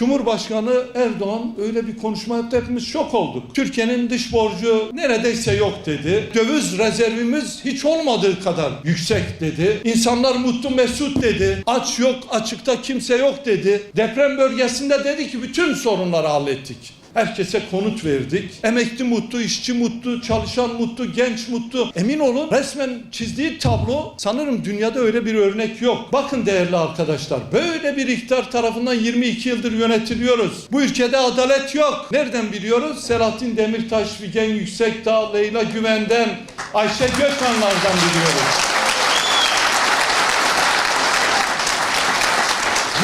Cumhurbaşkanı Erdoğan öyle bir konuşma yaptı hepimiz şok olduk. Türkiye'nin dış borcu neredeyse yok dedi. Döviz rezervimiz hiç olmadığı kadar yüksek dedi. İnsanlar mutlu mesut dedi. Aç yok açıkta kimse yok dedi. Deprem bölgesinde dedi ki bütün sorunları hallettik. Herkese konut verdik. Emekli mutlu, işçi mutlu, çalışan mutlu, genç mutlu. Emin olun resmen çizdiği tablo sanırım dünyada öyle bir örnek yok. Bakın değerli arkadaşlar böyle bir iktidar tarafından 22 yıldır yönetiliyoruz. Bu ülkede adalet yok. Nereden biliyoruz? Selahattin Demirtaş, Figen Yüksekdağ, Leyla Güven'den, Ayşe Gökhanlar'dan biliyoruz.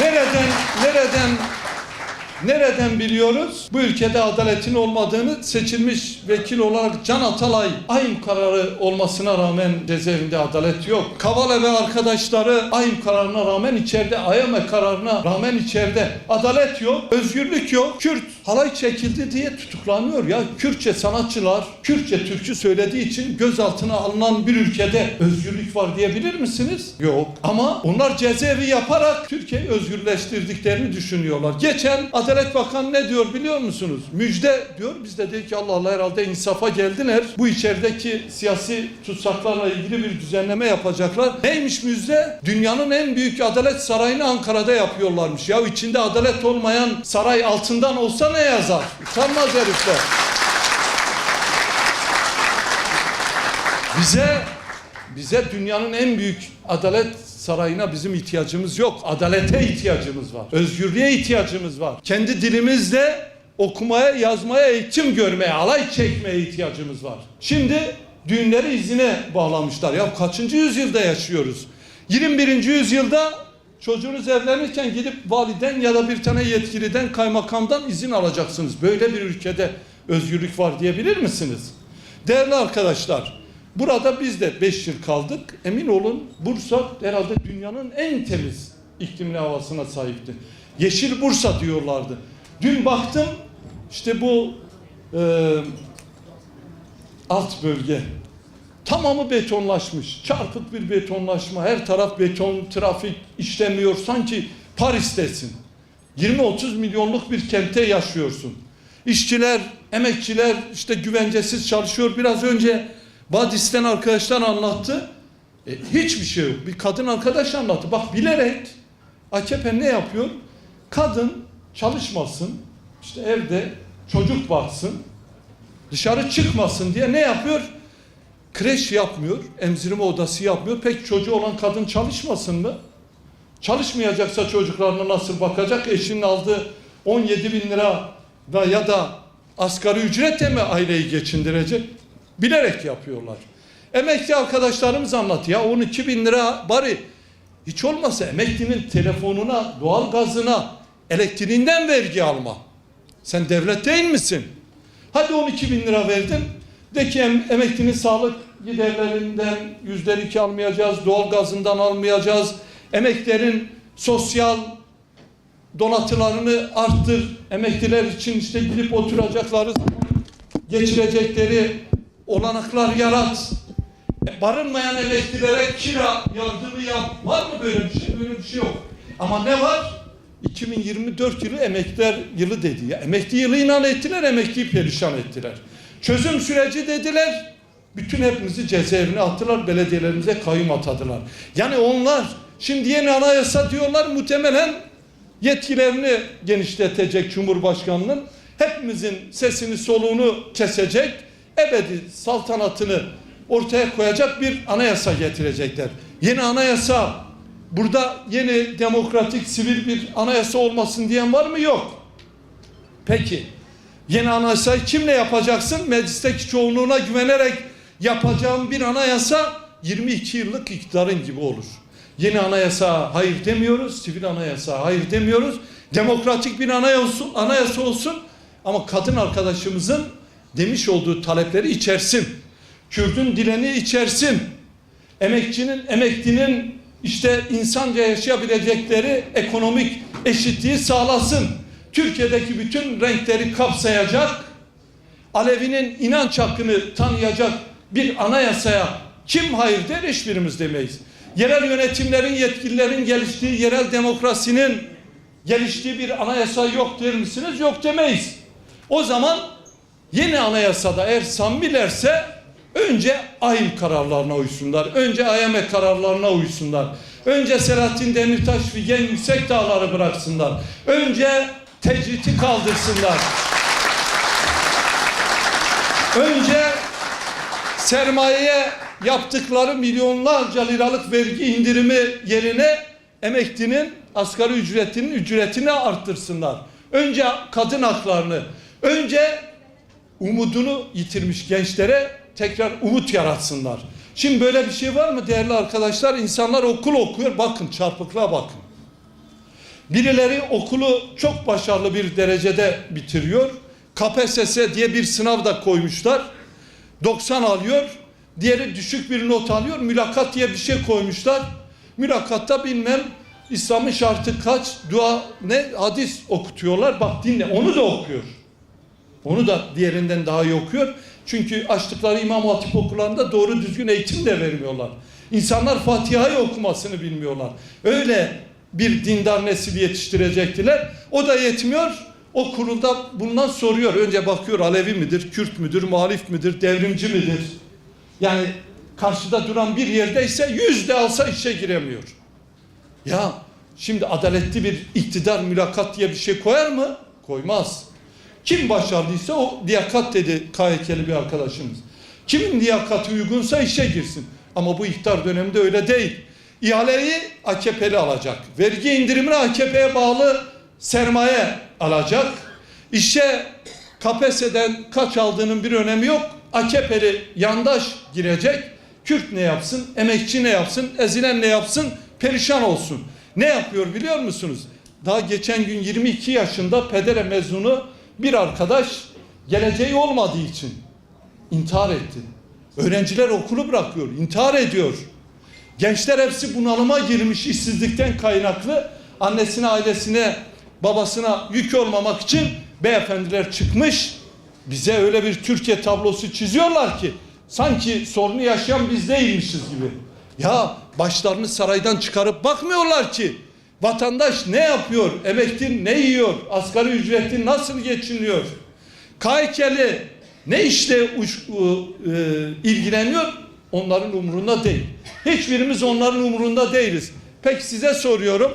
Nereden, nereden Nereden biliyoruz? Bu ülkede adaletin olmadığını seçilmiş vekil olarak Can Atalay ayım kararı olmasına rağmen cezaevinde adalet yok. Kavala ve arkadaşları ayım kararına rağmen içeride, ayame kararına rağmen içeride adalet yok, özgürlük yok. Kürt halay çekildi diye tutuklanıyor ya. Kürtçe sanatçılar Kürtçe türkü söylediği için gözaltına alınan bir ülkede özgürlük var diyebilir misiniz? Yok. Ama onlar cezaevi yaparak Türkiye'yi özgürleştirdiklerini düşünüyorlar. Geçen Adalet Bakanı ne diyor biliyor musunuz? Müjde diyor. Biz de dedik ki Allah Allah herhalde insafa geldiler. Bu içerideki siyasi tutsaklarla ilgili bir düzenleme yapacaklar. Neymiş müjde? Dünyanın en büyük adalet sarayını Ankara'da yapıyorlarmış. Ya içinde adalet olmayan saray altından olsa ne yazar? Utanmaz herifler. Bize bize dünyanın en büyük adalet sarayına bizim ihtiyacımız yok. Adalete ihtiyacımız var. Özgürlüğe ihtiyacımız var. Kendi dilimizle okumaya, yazmaya, eğitim görmeye, alay çekmeye ihtiyacımız var. Şimdi düğünleri izine bağlamışlar. Ya kaçıncı yüzyılda yaşıyoruz? 21. yüzyılda çocuğunuz evlenirken gidip validen ya da bir tane yetkiliden, kaymakamdan izin alacaksınız. Böyle bir ülkede özgürlük var diyebilir misiniz? Değerli arkadaşlar, Burada biz de 5 yıl kaldık. Emin olun Bursa herhalde dünyanın en temiz iklimli havasına sahipti. Yeşil Bursa diyorlardı. Dün baktım işte bu e, alt bölge tamamı betonlaşmış. Çarpık bir betonlaşma. Her taraf beton, trafik işlemiyor. Sanki Paris'tesin. 20-30 milyonluk bir kente yaşıyorsun. İşçiler, emekçiler işte güvencesiz çalışıyor. Biraz önce Badis'ten arkadaşlar anlattı. E, hiçbir şey yok. Bir kadın arkadaş anlattı. Bak bilerek AKP ne yapıyor? Kadın çalışmasın, işte evde çocuk baksın, dışarı çıkmasın diye ne yapıyor? Kreş yapmıyor, emzirme odası yapmıyor. Peki çocuğu olan kadın çalışmasın mı? Çalışmayacaksa çocuklarına nasıl bakacak? Eşinin aldığı 17 bin lira da ya da asgari ücretle mi aileyi geçindirecek? Bilerek yapıyorlar. Emekli arkadaşlarımız anlatıyor. Ya 12 bin lira bari hiç olmasa emeklinin telefonuna, doğal gazına, elektriğinden vergi alma. Sen devlet değil misin? Hadi 12 bin lira verdin. De ki em, emeklinin sağlık giderlerinden yüzde iki almayacağız, doğal gazından almayacağız. Emeklerin sosyal donatılarını arttır. Emekliler için işte gidip oturacakları geçirecekleri olanaklar yarat. E, barınmayan emeklilere kira yardımı yap. Var mı böyle bir şey? Böyle bir şey yok. Ama ne var? 2024 yılı emekliler yılı dedi ya. Emekli yılı inan ettiler, emekliyi perişan ettiler. Çözüm süreci dediler. Bütün hepimizi cezaevine attılar, belediyelerimize kayyum atadılar. Yani onlar şimdi yeni anayasa diyorlar muhtemelen yetkilerini genişletecek Cumhurbaşkanı'nın. Hepimizin sesini soluğunu kesecek ebedi saltanatını ortaya koyacak bir anayasa getirecekler. Yeni anayasa burada yeni demokratik sivil bir anayasa olmasın diyen var mı? Yok. Peki yeni anayasayı kimle yapacaksın? Meclisteki çoğunluğuna güvenerek yapacağım bir anayasa 22 yıllık iktidarın gibi olur. Yeni anayasa hayır demiyoruz, sivil anayasa hayır demiyoruz. Demokratik bir anayasa, anayasa olsun ama kadın arkadaşımızın demiş olduğu talepleri içersin. Kürdün dileni içersin. Emekçinin, emeklinin işte insanca yaşayabilecekleri ekonomik eşitliği sağlasın. Türkiye'deki bütün renkleri kapsayacak, Alevi'nin inanç hakkını tanıyacak bir anayasaya kim hayır der hiçbirimiz demeyiz. Yerel yönetimlerin, yetkililerin geliştiği yerel demokrasinin geliştiği bir anayasa yok der misiniz? Yok demeyiz. O zaman yeni anayasada eğer samimilerse önce AYM kararlarına uysunlar. Önce AYM kararlarına uysunlar. Önce Selahattin Demirtaş Figen Yüksek Dağları bıraksınlar. Önce tecriti kaldırsınlar. Önce sermayeye yaptıkları milyonlarca liralık vergi indirimi yerine emeklinin asgari ücretinin ücretini arttırsınlar. Önce kadın haklarını, önce umudunu yitirmiş gençlere tekrar umut yaratsınlar. Şimdi böyle bir şey var mı değerli arkadaşlar? İnsanlar okul okuyor. Bakın çarpıklığa bakın. Birileri okulu çok başarılı bir derecede bitiriyor. KPSS diye bir sınav da koymuşlar. 90 alıyor. Diğeri düşük bir not alıyor. Mülakat diye bir şey koymuşlar. Mülakatta bilmem İslam'ın şartı kaç, dua ne, hadis okutuyorlar. Bak dinle onu da okuyor. Onu da diğerinden daha iyi okuyor. Çünkü açtıkları İmam Hatip okullarında doğru düzgün eğitim de vermiyorlar. İnsanlar Fatiha'yı okumasını bilmiyorlar. Öyle bir dindar nesil yetiştirecektiler. O da yetmiyor. O kurulda bundan soruyor. Önce bakıyor Alevi midir, Kürt müdür, muhalif midir, devrimci midir? Yani karşıda duran bir yerdeyse yüzde alsa işe giremiyor. Ya şimdi adaletli bir iktidar mülakat diye bir şey koyar mı? Koymaz. Kim başarılıysa o liyakat dedi KHK'li bir arkadaşımız. Kimin liyakati uygunsa işe girsin. Ama bu iktidar döneminde öyle değil. İhaleyi AKP'li alacak. Vergi indirimini AKP'ye bağlı sermaye alacak. İşe KPSS'den kaç aldığının bir önemi yok. AKP'li yandaş girecek. Kürt ne yapsın? Emekçi ne yapsın? Ezilen ne yapsın? Perişan olsun. Ne yapıyor biliyor musunuz? Daha geçen gün 22 yaşında pedere mezunu bir arkadaş geleceği olmadığı için intihar etti. Öğrenciler okulu bırakıyor, intihar ediyor. Gençler hepsi bunalıma girmiş işsizlikten kaynaklı. Annesine, ailesine, babasına yük olmamak için beyefendiler çıkmış. Bize öyle bir Türkiye tablosu çiziyorlar ki sanki sorunu yaşayan biz değilmişiz gibi. Ya başlarını saraydan çıkarıp bakmıyorlar ki vatandaş ne yapıyor, emekli ne yiyor, asgari ücretli nasıl geçiniyor, KHK'li ne işle uç, e, ilgileniyor onların umurunda değil. Hiçbirimiz onların umurunda değiliz. Peki size soruyorum.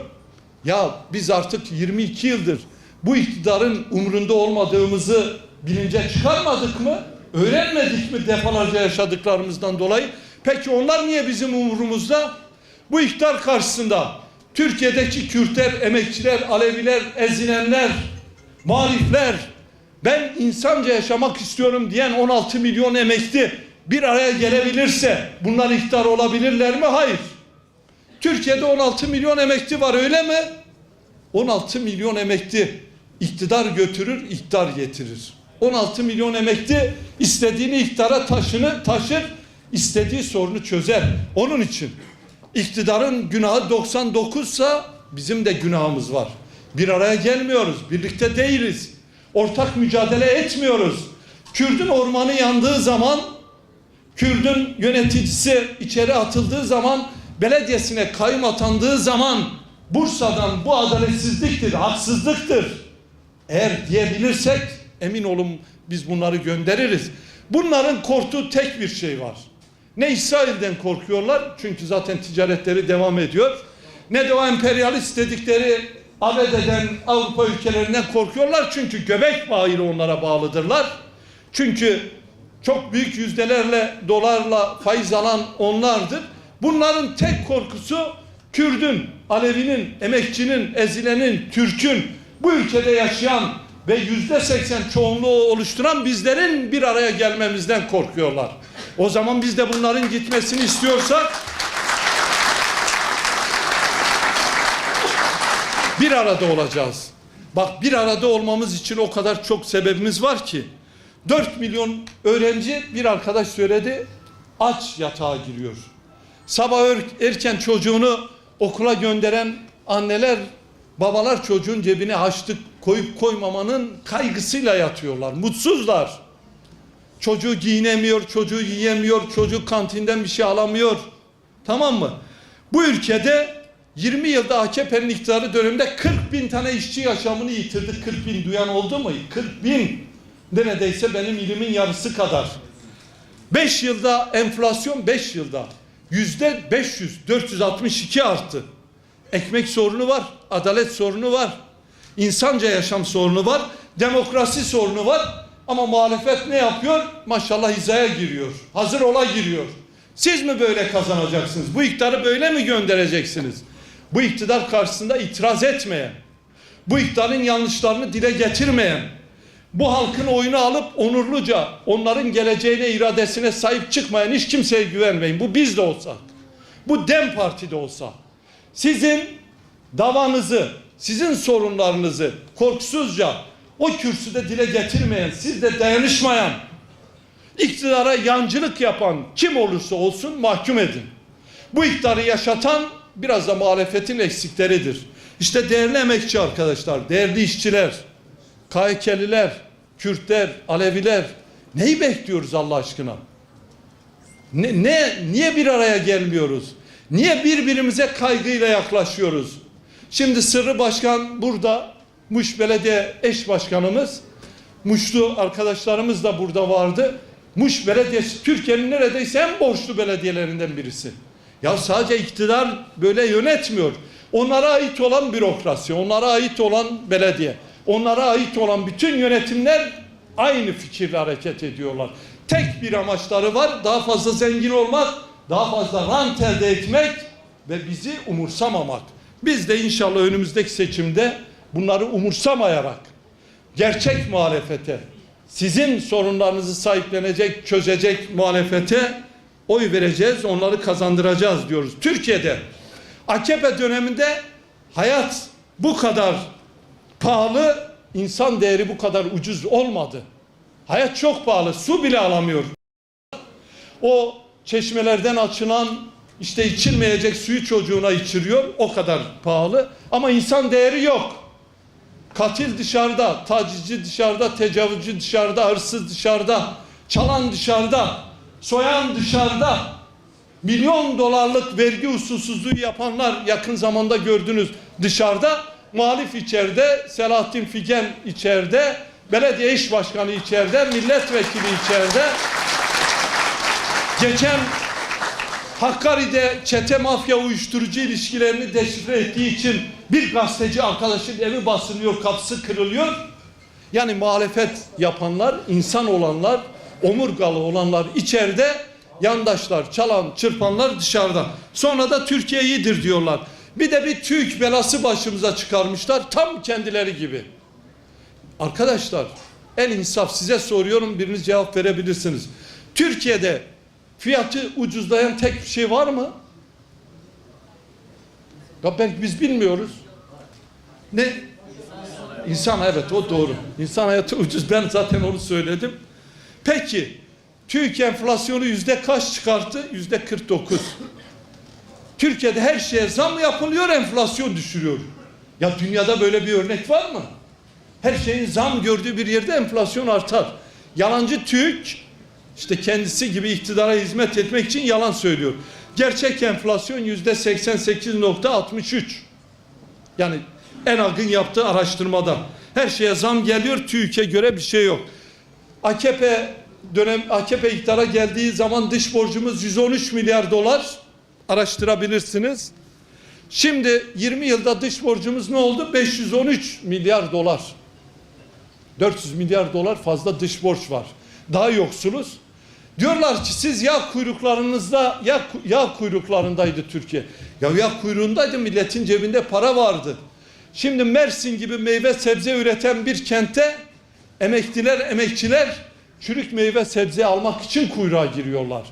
Ya biz artık 22 yıldır bu iktidarın umurunda olmadığımızı bilince çıkarmadık mı? Öğrenmedik mi defalarca yaşadıklarımızdan dolayı? Peki onlar niye bizim umurumuzda? Bu iktidar karşısında Türkiye'deki Kürtler, emekçiler, Aleviler, ezilenler, muhalifler, ben insanca yaşamak istiyorum diyen 16 milyon emekli bir araya gelebilirse bunlar iktidar olabilirler mi? Hayır. Türkiye'de 16 milyon emekli var öyle mi? 16 milyon emekli iktidar götürür, iktidar getirir. 16 milyon emekli istediğini iktidara taşını taşır, istediği sorunu çözer. Onun için iktidarın günahı 99 sa bizim de günahımız var. Bir araya gelmiyoruz, birlikte değiliz. Ortak mücadele etmiyoruz. Kürdün ormanı yandığı zaman, Kürdün yöneticisi içeri atıldığı zaman, belediyesine kayım atandığı zaman Bursa'dan bu adaletsizliktir, haksızlıktır. Eğer diyebilirsek emin olun biz bunları göndeririz. Bunların korktuğu tek bir şey var. Ne İsrail'den korkuyorlar çünkü zaten ticaretleri devam ediyor. Ne de o emperyalist dedikleri ABD'den Avrupa ülkelerinden korkuyorlar çünkü göbek bağıyla onlara bağlıdırlar. Çünkü çok büyük yüzdelerle dolarla faiz alan onlardır. Bunların tek korkusu Kürdün, Alevinin, emekçinin, ezilenin, Türk'ün bu ülkede yaşayan ve yüzde seksen çoğunluğu oluşturan bizlerin bir araya gelmemizden korkuyorlar. O zaman biz de bunların gitmesini istiyorsak bir arada olacağız. Bak bir arada olmamız için o kadar çok sebebimiz var ki 4 milyon öğrenci bir arkadaş söyledi aç yatağa giriyor. Sabah er- erken çocuğunu okula gönderen anneler babalar çocuğun cebine haçlık koyup koymamanın kaygısıyla yatıyorlar. Mutsuzlar. Çocuğu giyinemiyor, çocuğu yiyemiyor, çocuk kantinden bir şey alamıyor. Tamam mı? Bu ülkede 20 yılda AKP'nin iktidarı döneminde 40 bin tane işçi yaşamını yitirdi. 40 bin duyan oldu mu? 40 bin neredeyse benim ilimin yarısı kadar. 5 yılda enflasyon 5 yılda yüzde 500 462 arttı. Ekmek sorunu var, adalet sorunu var, insanca yaşam sorunu var, demokrasi sorunu var. Ama muhalefet ne yapıyor? Maşallah hizaya giriyor. Hazır ola giriyor. Siz mi böyle kazanacaksınız? Bu iktidarı böyle mi göndereceksiniz? Bu iktidar karşısında itiraz etmeyen, bu iktidarın yanlışlarını dile getirmeyen, bu halkın oyunu alıp onurluca onların geleceğine, iradesine sahip çıkmayan hiç kimseye güvenmeyin. Bu biz de olsak, bu DEM Parti'de olsa, sizin davanızı, sizin sorunlarınızı korkusuzca o kürsüde dile getirmeyen, sizde dayanışmayan, iktidara yancılık yapan kim olursa olsun mahkum edin. Bu iktidarı yaşatan biraz da muhalefetin eksikleridir. İşte değerli emekçi arkadaşlar, değerli işçiler, KHK'liler, Kürtler, Aleviler neyi bekliyoruz Allah aşkına? Ne, ne, niye bir araya gelmiyoruz? Niye birbirimize kaygıyla yaklaşıyoruz? Şimdi Sırrı Başkan burada, Muş Belediye eş başkanımız, Muşlu arkadaşlarımız da burada vardı. Muş Belediyesi Türkiye'nin neredeyse en borçlu belediyelerinden birisi. Ya sadece iktidar böyle yönetmiyor. Onlara ait olan bürokrasi, onlara ait olan belediye, onlara ait olan bütün yönetimler aynı fikirle hareket ediyorlar. Tek bir amaçları var, daha fazla zengin olmak, daha fazla rant elde etmek ve bizi umursamamak. Biz de inşallah önümüzdeki seçimde bunları umursamayarak gerçek muhalefete, sizin sorunlarınızı sahiplenecek, çözecek muhalefete oy vereceğiz, onları kazandıracağız diyoruz. Türkiye'de AKP döneminde hayat bu kadar pahalı, insan değeri bu kadar ucuz olmadı. Hayat çok pahalı, su bile alamıyor. O çeşmelerden açılan işte içilmeyecek suyu çocuğuna içiriyor, o kadar pahalı. Ama insan değeri yok. Katil dışarıda, tacizci dışarıda, tecavüzcü dışarıda, hırsız dışarıda, çalan dışarıda, soyan dışarıda. Milyon dolarlık vergi usulsüzlüğü yapanlar yakın zamanda gördünüz dışarıda. Muhalif içeride, Selahattin Figen içeride, belediye iş başkanı içeride, milletvekili içeride. Geçen Hakkari'de çete mafya uyuşturucu ilişkilerini deşifre ettiği için bir gazeteci arkadaşın evi basılıyor, kapısı kırılıyor. Yani muhalefet yapanlar, insan olanlar, omurgalı olanlar içeride, yandaşlar, çalan, çırpanlar dışarıda. Sonra da Türkiye iyidir diyorlar. Bir de bir TÜİK belası başımıza çıkarmışlar, tam kendileri gibi. Arkadaşlar, en insaf size soruyorum, biriniz cevap verebilirsiniz. Türkiye'de fiyatı ucuzlayan tek bir şey var mı? Ya belki biz bilmiyoruz. Ne? İnsan evet o doğru. İnsan hayatı ucuz. Ben zaten onu söyledim. Peki TÜİK enflasyonu yüzde kaç çıkarttı? Yüzde 49. Türkiye'de her şeye zam yapılıyor, enflasyon düşürüyor. Ya dünyada böyle bir örnek var mı? Her şeyin zam gördüğü bir yerde enflasyon artar. Yalancı TÜİK işte kendisi gibi iktidara hizmet etmek için yalan söylüyor. Gerçek enflasyon yüzde 88.63. Yani ENAG'ın yaptığı araştırmada. Her şeye zam geliyor, TÜİK'e göre bir şey yok. AKP dönem AKP iktidara geldiği zaman dış borcumuz 113 milyar dolar araştırabilirsiniz. Şimdi 20 yılda dış borcumuz ne oldu? 513 milyar dolar. 400 milyar dolar fazla dış borç var. Daha yoksuluz. Diyorlar ki siz yağ kuyruklarınızda yağ, yağ kuyruklarındaydı Türkiye. Ya yağ kuyruğundaydı milletin cebinde para vardı. Şimdi Mersin gibi meyve sebze üreten bir kente emekliler emekçiler çürük meyve sebze almak için kuyruğa giriyorlar.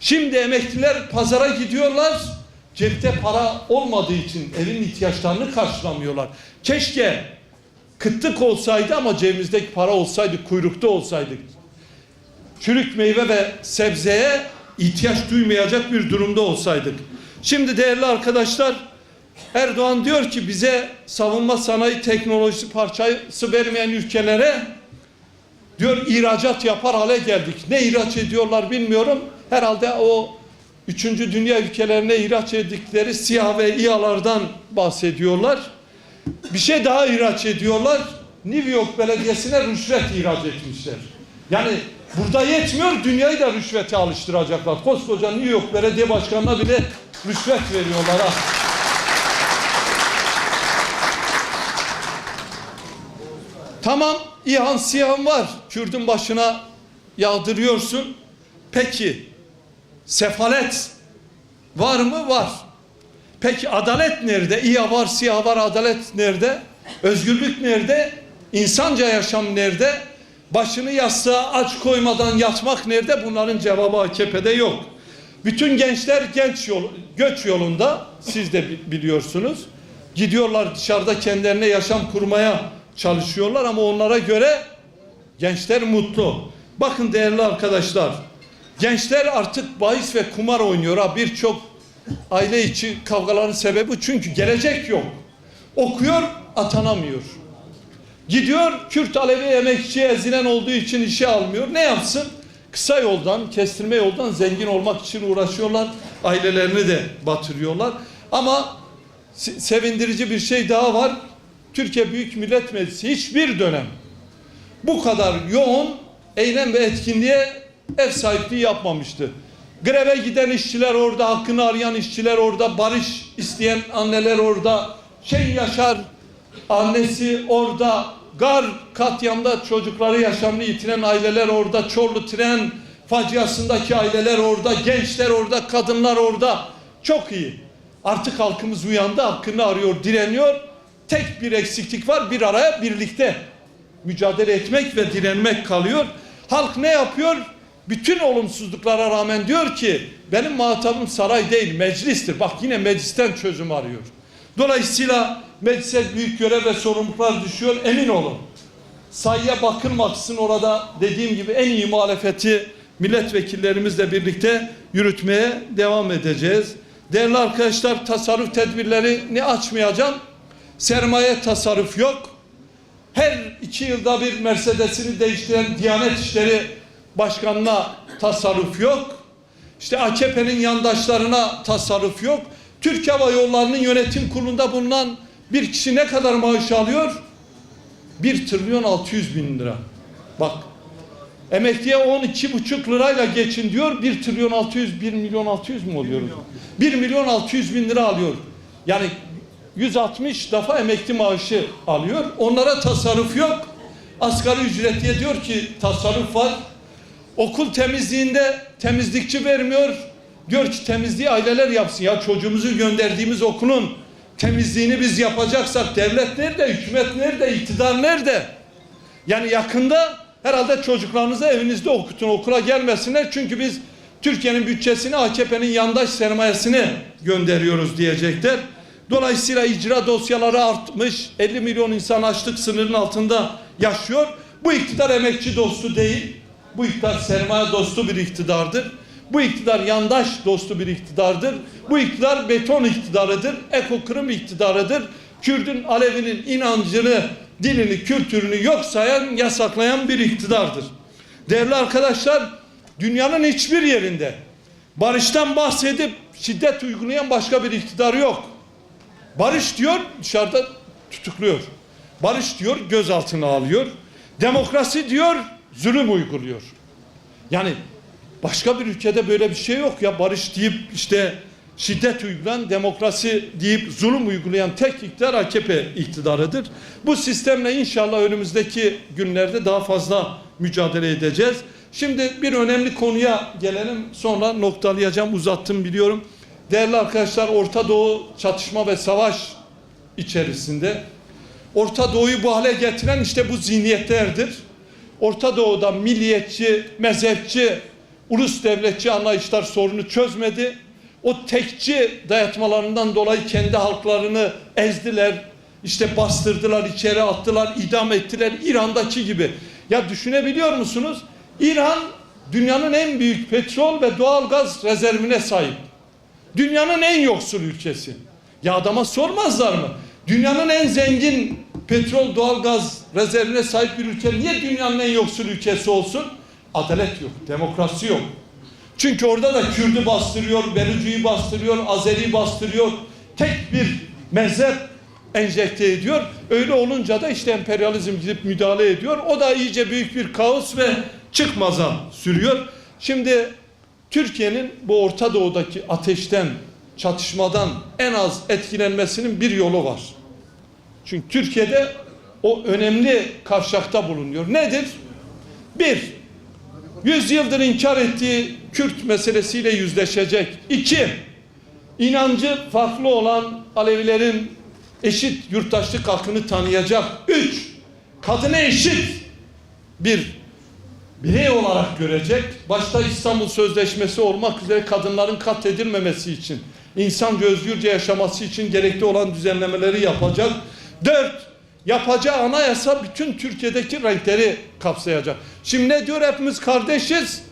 Şimdi emekliler pazara gidiyorlar. Cepte para olmadığı için evin ihtiyaçlarını karşılamıyorlar. Keşke kıtlık olsaydı ama cebimizdeki para olsaydı, kuyrukta olsaydık. Çürük meyve ve sebzeye ihtiyaç duymayacak bir durumda olsaydık. Şimdi değerli arkadaşlar Erdoğan diyor ki bize savunma sanayi teknolojisi parçası vermeyen ülkelere diyor ihracat yapar hale geldik. Ne ihraç ediyorlar bilmiyorum. Herhalde o üçüncü dünya ülkelerine ihraç ettikleri siyah ve İHA'lardan bahsediyorlar. Bir şey daha ihraç ediyorlar. New York Belediyesi'ne rüşvet ihraç etmişler. Yani burada yetmiyor, dünyayı da rüşvete alıştıracaklar. Koskoca New York Belediye Başkanı'na bile rüşvet veriyorlar ha. Tamam, İHA'n SİHA'n var. Kürdün başına yağdırıyorsun. Peki, sefalet var mı? Var. Peki adalet nerede? İHA var, SİHA var, adalet nerede? Özgürlük nerede? İnsanca yaşam nerede? Başını yastığa aç koymadan yatmak nerede? Bunların cevabı AKP'de yok. Bütün gençler genç yol, göç yolunda, siz de bi- biliyorsunuz. Gidiyorlar dışarıda kendilerine yaşam kurmaya çalışıyorlar ama onlara göre gençler mutlu. Bakın değerli arkadaşlar, gençler artık bahis ve kumar oynuyor. Ha birçok aile içi kavgaların sebebi çünkü gelecek yok. Okuyor, atanamıyor. Gidiyor Kürt Alevi emekçi ezilen olduğu için işe almıyor. Ne yapsın? Kısa yoldan, kestirme yoldan zengin olmak için uğraşıyorlar. Ailelerini de batırıyorlar. Ama se- sevindirici bir şey daha var. Türkiye Büyük Millet Meclisi hiçbir dönem bu kadar yoğun eylem ve etkinliğe ev sahipliği yapmamıştı. Greve giden işçiler orada, hakkını arayan işçiler orada, barış isteyen anneler orada, şey yaşar annesi orada, gar katliamda çocukları yaşamını yitiren aileler orada, Çorlu tren faciasındaki aileler orada, gençler orada, kadınlar orada. Çok iyi. Artık halkımız uyandı, hakkını arıyor, direniyor. Tek bir eksiklik var, bir araya birlikte mücadele etmek ve direnmek kalıyor. Halk ne yapıyor? Bütün olumsuzluklara rağmen diyor ki benim muhatabım saray değil meclistir. Bak yine meclisten çözüm arıyor. Dolayısıyla meclise büyük görev ve sorumluluklar düşüyor. Emin olun. Sayıya bakılmaksızın orada dediğim gibi en iyi muhalefeti milletvekillerimizle birlikte yürütmeye devam edeceğiz. Değerli arkadaşlar tasarruf tedbirlerini açmayacağım. Sermaye tasarruf yok. Her iki yılda bir Mercedes'ini değiştiren Diyanet İşleri Başkanı'na tasarruf yok. İşte AKP'nin yandaşlarına tasarruf yok. Türk Hava Yolları'nın yönetim kurulunda bulunan bir kişi ne kadar maaş alıyor? 1 trilyon 600 bin lira. Bak emekliye 12,5 lirayla geçin diyor. 1 trilyon 600, 1 milyon 600 mü oluyor? 1 milyon 600 bin lira alıyor. Yani 160 defa emekli maaşı alıyor. Onlara tasarruf yok. Asgari ücretliye diyor ki tasarruf var. Okul temizliğinde temizlikçi vermiyor. Diyor ki temizliği aileler yapsın. Ya çocuğumuzu gönderdiğimiz okulun temizliğini biz yapacaksak devlet nerede, hükümet nerede, iktidar nerede? Yani yakında herhalde çocuklarınızı evinizde okutun, okula gelmesinler. Çünkü biz Türkiye'nin bütçesini AKP'nin yandaş sermayesini gönderiyoruz diyecekler. Dolayısıyla icra dosyaları artmış. 50 milyon insan açlık sınırının altında yaşıyor. Bu iktidar emekçi dostu değil. Bu iktidar sermaye dostu bir iktidardır. Bu iktidar yandaş dostu bir iktidardır. Bu iktidar beton iktidarıdır. Ekokırım iktidarıdır. Kürdün, Alevinin inancını, dilini, kültürünü yok sayan, yasaklayan bir iktidardır. Değerli arkadaşlar, dünyanın hiçbir yerinde barıştan bahsedip şiddet uygulayan başka bir iktidar yok. Barış diyor dışarıda tutukluyor. Barış diyor gözaltına alıyor. Demokrasi diyor zulüm uyguluyor. Yani başka bir ülkede böyle bir şey yok ya barış deyip işte şiddet uygulayan demokrasi deyip zulüm uygulayan tek iktidar AKP iktidarıdır. Bu sistemle inşallah önümüzdeki günlerde daha fazla mücadele edeceğiz. Şimdi bir önemli konuya gelelim sonra noktalayacağım uzattım biliyorum. Değerli arkadaşlar Orta Doğu çatışma ve savaş içerisinde Orta Doğu'yu bu hale getiren işte bu zihniyetlerdir. Orta Doğu'da milliyetçi, mezhepçi, ulus devletçi anlayışlar sorunu çözmedi. O tekçi dayatmalarından dolayı kendi halklarını ezdiler, işte bastırdılar, içeri attılar, idam ettiler İran'daki gibi. Ya düşünebiliyor musunuz? İran dünyanın en büyük petrol ve doğal gaz rezervine sahip. Dünyanın en yoksul ülkesi. Ya adama sormazlar mı? Dünyanın en zengin petrol, doğalgaz rezervine sahip bir ülke niye dünyanın en yoksul ülkesi olsun? Adalet yok, demokrasi yok. Çünkü orada da Kürdü bastırıyor, Belucu'yu bastırıyor, Azeri bastırıyor. Tek bir mezhep enjekte ediyor. Öyle olunca da işte emperyalizm gidip müdahale ediyor. O da iyice büyük bir kaos ve çıkmaza sürüyor. Şimdi Türkiye'nin bu Orta Doğu'daki ateşten, çatışmadan en az etkilenmesinin bir yolu var. Çünkü Türkiye'de o önemli kavşakta bulunuyor. Nedir? Bir, yüz yıldır inkar ettiği Kürt meselesiyle yüzleşecek. İki, inancı farklı olan Alevilerin eşit yurttaşlık hakkını tanıyacak. Üç, kadına eşit bir birey olarak görecek. Başta İstanbul Sözleşmesi olmak üzere kadınların katledilmemesi için, insanca özgürce yaşaması için gerekli olan düzenlemeleri yapacak. Dört, yapacağı anayasa bütün Türkiye'deki renkleri kapsayacak. Şimdi ne diyor hepimiz kardeşiz.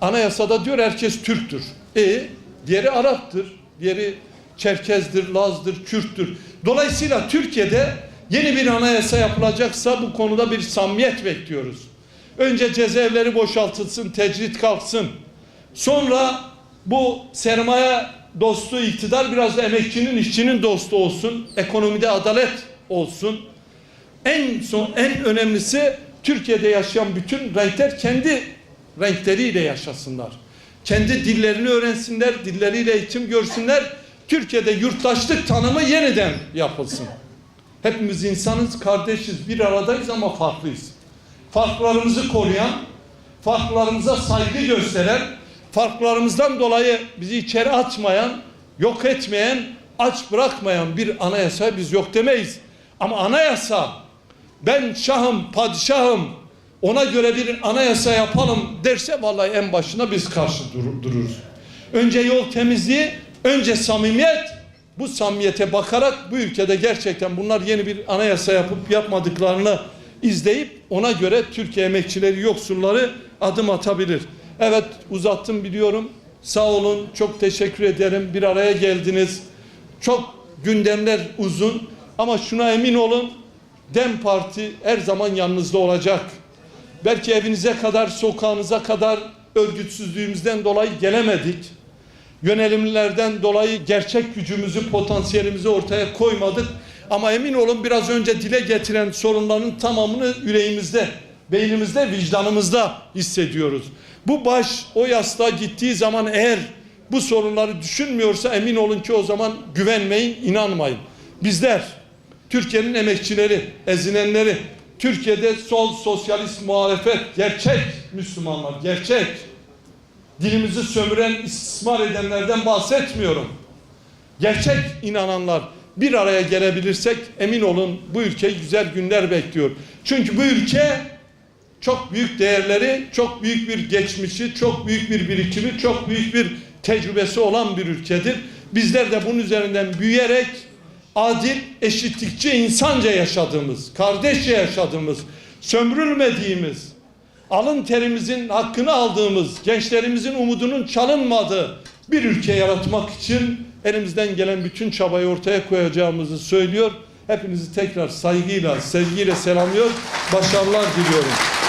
Anayasada diyor herkes Türktür. E diğeri Arap'tır, diğeri Çerkez'dir, Laz'dır, Kürt'tür. Dolayısıyla Türkiye'de yeni bir anayasa yapılacaksa bu konuda bir samimiyet bekliyoruz. Önce cezaevleri boşaltılsın, tecrit kalksın. Sonra bu sermaye dostu iktidar biraz da emekçinin, işçinin dostu olsun. Ekonomide adalet olsun. En son, en önemlisi Türkiye'de yaşayan bütün renkler kendi renkleriyle yaşasınlar. Kendi dillerini öğrensinler, dilleriyle eğitim görsünler. Türkiye'de yurttaşlık tanımı yeniden yapılsın. Hepimiz insanız, kardeşiz, bir aradayız ama farklıyız. Farklarımızı koruyan, farklarımıza saygı gösteren, farklarımızdan dolayı bizi içeri atmayan, yok etmeyen, aç bırakmayan bir anayasa biz yok demeyiz. Ama anayasa ben şahım, padişahım, ona göre bir anayasa yapalım derse vallahi en başına biz karşı dur- dururuz. Önce yol temizliği, önce samimiyet. Bu samimiyete bakarak bu ülkede gerçekten bunlar yeni bir anayasa yapıp yapmadıklarını izleyip ona göre Türkiye emekçileri, yoksulları adım atabilir. Evet uzattım biliyorum. Sağ olun, çok teşekkür ederim. Bir araya geldiniz. Çok gündemler uzun ama şuna emin olun. Dem Parti her zaman yanınızda olacak. Belki evinize kadar, sokağınıza kadar örgütsüzlüğümüzden dolayı gelemedik. Yönelimlerden dolayı gerçek gücümüzü, potansiyelimizi ortaya koymadık. Ama emin olun biraz önce dile getiren sorunların tamamını yüreğimizde, beynimizde, vicdanımızda hissediyoruz. Bu baş o yastığa gittiği zaman eğer bu sorunları düşünmüyorsa emin olun ki o zaman güvenmeyin, inanmayın. Bizler Türkiye'nin emekçileri, ezilenleri, Türkiye'de sol sosyalist muhalefet, gerçek Müslümanlar, gerçek dilimizi sömüren, istismar edenlerden bahsetmiyorum. Gerçek inananlar bir araya gelebilirsek emin olun bu ülke güzel günler bekliyor. Çünkü bu ülke çok büyük değerleri, çok büyük bir geçmişi, çok büyük bir birikimi, çok büyük bir tecrübesi olan bir ülkedir. Bizler de bunun üzerinden büyüyerek adil, eşitlikçi, insanca yaşadığımız, kardeşçe yaşadığımız, sömürülmediğimiz, alın terimizin hakkını aldığımız, gençlerimizin umudunun çalınmadığı bir ülke yaratmak için elimizden gelen bütün çabayı ortaya koyacağımızı söylüyor. Hepinizi tekrar saygıyla, sevgiyle selamlıyor. Başarılar diliyorum.